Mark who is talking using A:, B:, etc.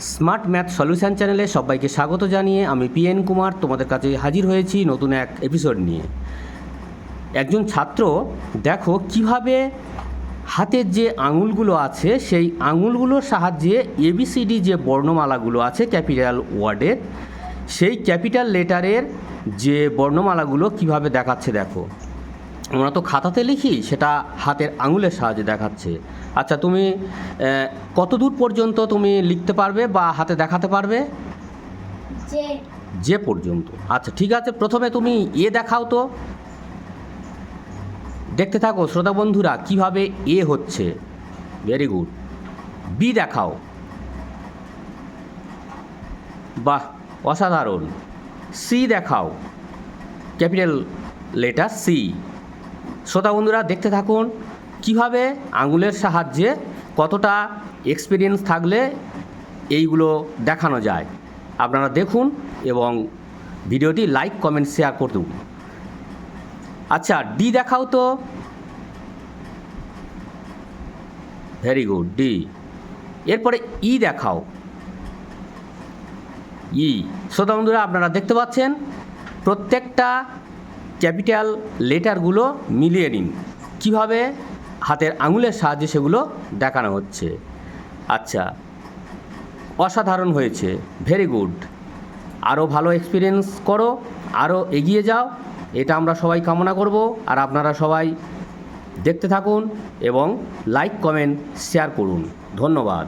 A: Smart math solution চ্যানেলে সবাইকে স্বাগত জানিয়ে আমি পিএন কুমার, তোমাদের কাছে হাজির হয়েছি নতুন এক এপিসোড নিয়ে। একজন ছাত্র, দেখো কীভাবে হাতের যে আঙুলগুলো আছে, সেই আঙুলগুলোর সাহায্যে এবিসিডি যে বর্ণমালাগুলো আছে ক্যাপিটাল ওয়ার্ডের, সেই ক্যাপিটাল লেটারের যে বর্ণমালাগুলো কীভাবে দেখাচ্ছে দেখো। আমরা তো খাতাতে লিখি, সেটা হাতের আঙুলের সাহায্যে দেখাচ্ছে। আচ্ছা তুমি কত দূর পর্যন্ত তুমি লিখতে পারবে বা হাতে দেখাতে পারবে? যে পর্যন্ত। আচ্ছা ঠিক আছে প্রথমে তুমি এ দেখাও তো। দেখতে থাকো শ্রোতা বন্ধুরা কীভাবে এ হচ্ছে। ভেরি গুড বি দেখাও। বাহ অসাধারণ। সি দেখাও। Capital letter C. শ্রোতা বন্ধুরা দেখতে থাকুন। কীভাবে আঙুলের সাহায্যে কতটা এক্সপিরিয়েন্স থাকলে এইগুলো দেখানো যায়, আপনারা দেখুন এবং ভিডিওটি লাইক কমেন্ট শেয়ার করুন আচ্ছা ডি দেখাও তো। ভেরি গুড ডি এরপরে ই দেখাও। ই শ্রোতা বন্ধুরা, আপনারা দেখতে পাচ্ছেন, প্রত্যেকটা ক্যাপিটাল লেটারগুলো মিলিয়ে নিন। কীভাবে? হাতের আঙুলের সাহায্যে সেগুলো দেখানো হচ্ছে। আচ্ছা অসাধারণ হয়েছে। ভেরি গুড আরও ভালো এক্সপিরিয়েন্স করো আরও এগিয়ে যাও। এটা আমরা সবাই কামনা করব। আর আপনারা সবাই দেখতে থাকুন এবং লাইক কমেন্ট শেয়ার করুন। ধন্যবাদ।